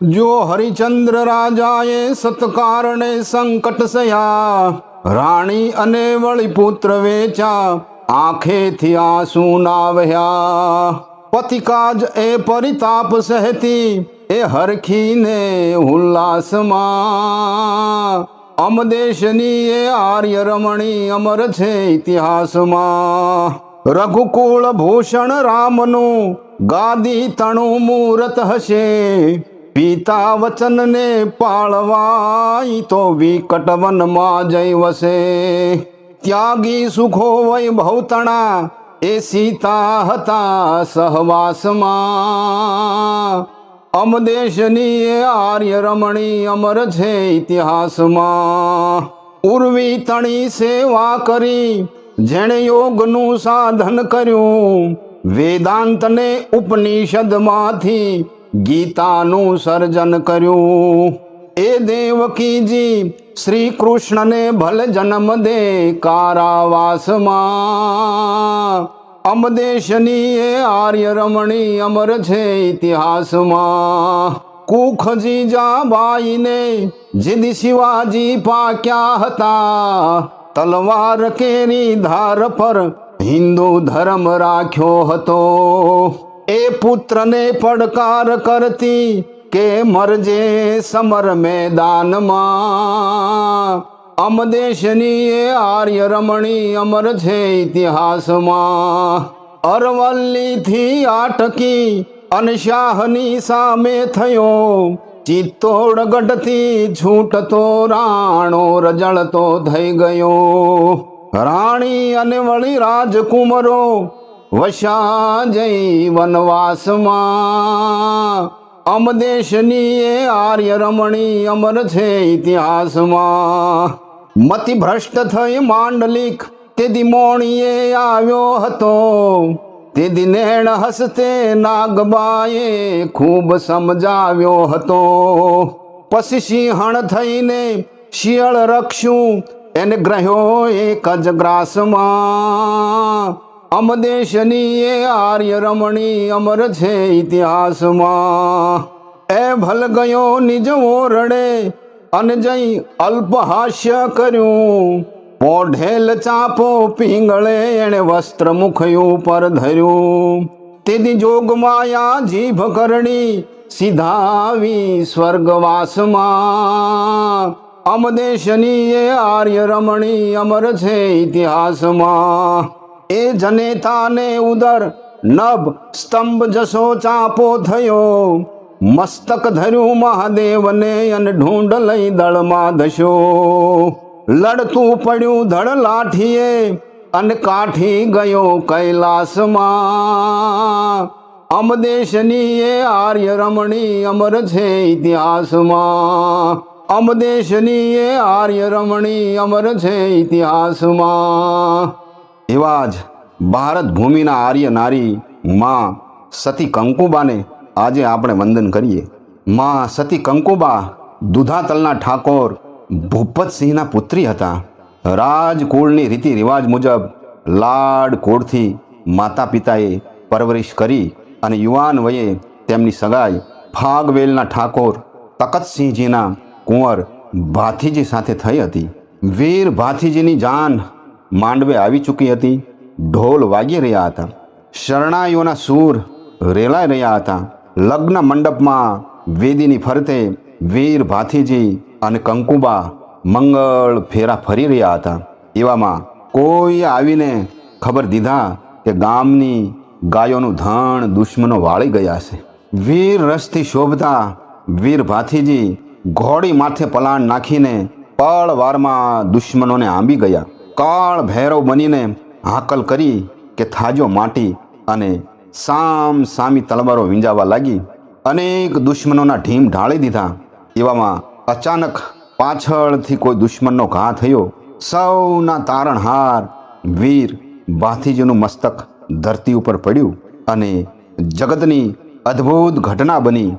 જો હરિચંદ્ર રાજાએ સત્કારણે સંકટ સયા, રાણી અને વળી પુત્ર વેચા આંખેથી આંસુ ના વહ્યા પતિકાજ એ પરિતાપ સહેતી, એ હરખીને ઉલ્લાસમાં. અમદેશની એ આર્ય રમણી અમર છે ઇતિહાસમાં. રઘુકુળ ભૂષણ રામનું ગાદી તણું મૂરત હશે. પિતા વચનને પાળવાય તો વિકટ વનમાં જઈ વસે. ત્યાગી સુખો વૈભવતણા એ સીતા હતા સહવાસમાં. અમદેશની એ આર્ય રમણી અમર છે ઇતિહાસમાં. ઉર્વી તણી સેવા કરી, જેણે યોગનું સાધન કર્યું, વેદાંતને ઉપનિષદમાંથી ગીતાનું સર્જન કર્યું. એ દેવકીજી શ્રી કૃષ્ણને ભલે જન્મ દે કારાવાસમાં, અમદેશની એ આર્ય રમણી અમર છે ઇતિહાસમાં. કુખજી જાબાઈને જીદી શિવાજી પાક્યા હતા. તલવાર કેરી ધાર પર હિન્દુ ધર્મ રાખ્યો હતો. એ પુત્રને પડકાર કરતી કે મરજે સમર મેદાનમાં. અમદેશની એ આર્ય રમણી અમર છે ઇતિહાસમાં. અરવલ્લીથી આટકી અનશાહની સામે થયો. ચિત્તોડગઢથી છૂટતો રાણો રજળતો થઈ ગયો. રાણી અને વળી રાજકુમરો વશા જઈ વનવાસમાં અમદેશની એ આર્ય રમણી અમર છે ઇતિહાસમાં. મતિ ભ્રષ્ટ થઈ માંડલિક તે દિમોણીએ આવ્યો હતો. તે દિનેણ હસતે નાગબાએ ખૂબ સમજાવ્યો હતો. પછી સિંહણ થઈને શિયળ રક્ષું એને ગ્રહ્યો એક જ ગ્રાસમાં. અમદેશની એ આર્ય રમણી અમર છે ઇતિહાસમાં. એ ભલ ગયો નિજ ઓરડે, અને જઈ અલ્પહાસ્ય કર્યું. પોઢેલ ચાપો પિંગળે એણે વસ્ત્ર મુખયું પર ધર્યું. તેથી જોગમાયા જીભ કરણી સીધાવી સ્વર્ગવાસમાં. અમદેશની એ આર્ય રમણી અમર છે ઇતિહાસમાં. એ જનેતાને ઉદર, નભ સ્તંભ જસો ચાપો થયો. મસ્તક ધર્યું મહાદેવને અન ઢૂંઢ લઈ દળમાં ધસ્યો. લડતું પડ્યું ધડ લાઠીએ અને કાઠી ગયો કૈલાસમાં. અમદેશની એ આર્ય રમણી અમર છે ઇતિહાસમાં. અમદેશની એ આર્ય રમણી અમર છે ઇતિહાસમાં. એવા જ ભારત ભૂમિના આર્ય નારી માં સતી કંકુબાને આજે આપણે વંદન કરીએ. માં સતી કંકુબા દુધાતલના ઠાકોર ભૂપતસિંહના પુત્રી હતા. રાજકુળની રીતિ રિવાજ મુજબ લાડ કોળથી માતા પિતાએ પરવરિશ કરી અને યુવાન વયે તેમની સગાઈ ફાગવેલના ઠાકોર તકતસિંહજીના કુંવર ભાથીજી સાથે થઈ હતી. વીર ભાથીજીની જાન માંડવે આવી ચૂકી હતી. ઢોલ વાગી રહ્યા હતા. શરણાઈઓના સૂર રેલાઈ રહ્યા હતા. લગ્ન મંડપમાં વેદીની ફરતે વીર ભાથીજી અને કંકુબા મંગળ ફેરા ફરી રહ્યા હતા. એવામાં કોઈ આવીને ખબર દીધા કે ગામની ગાયોનું ધણ દુશ્મનો વાળી ગયા છે. વીર રસથી શોભતા વીર ભાથીજી ઘોડી માથે પલાણ નાખીને પળવારમાં દુશ્મનોને આંબી ગયા. કાળ ભૈરવ બનીને હાકલ કરી કે થાજો માટી અને સામ સામી તલવારો વીંજાવા લાગી. અનેક દુશ્મનોના ઢીમ ઢાળી દીધા. એવામાં અચાનક પાછળથી કોઈ દુશ્મનનો ઘા થયો. સૌના તારણહાર વીર ભાથીજીનું મસ્તક ધરતી ઉપર પડ્યું અને જગતની અદ્ભુત ઘટના બની.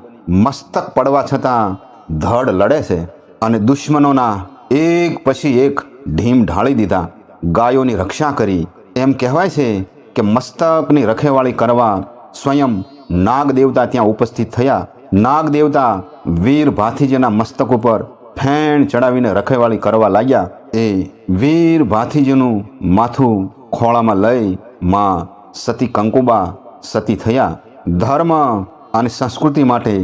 મસ્તક પડવા છતાં ધડ લડે છે અને દુશ્મનોના એક પછી એક ઢીમ ઢાળી દીધા. ગાયોની રક્ષા કરી. એમ કહેવાય છે કે મસ્તકની રખેવાળી કરવા સ્વયં નાગ દેવતા ત્યાં ઉપસ્થિત થયા. નાગ દેવતા વીર ભાથીજીના મસ્તક ઉપર ફેણ ચડાવીને રખેવાળી કરવા લાગ્યા. એ વીર ભાથીજીનું માથું ખોળામાં લઈ માં સતી કંકુબા સતી થયા. ધર્મ અને સંસ્કૃતિ માટે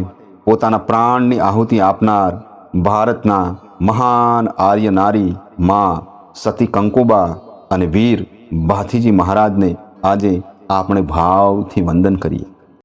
પોતાના પ્રાણની આહુતિ આપનાર ભારતના મહાન આર્ય નારી માં સતી કંકુબા અને વીર ભાથીજી મહારાજને આજે આપણે ભાવથી વંદન કરીએ.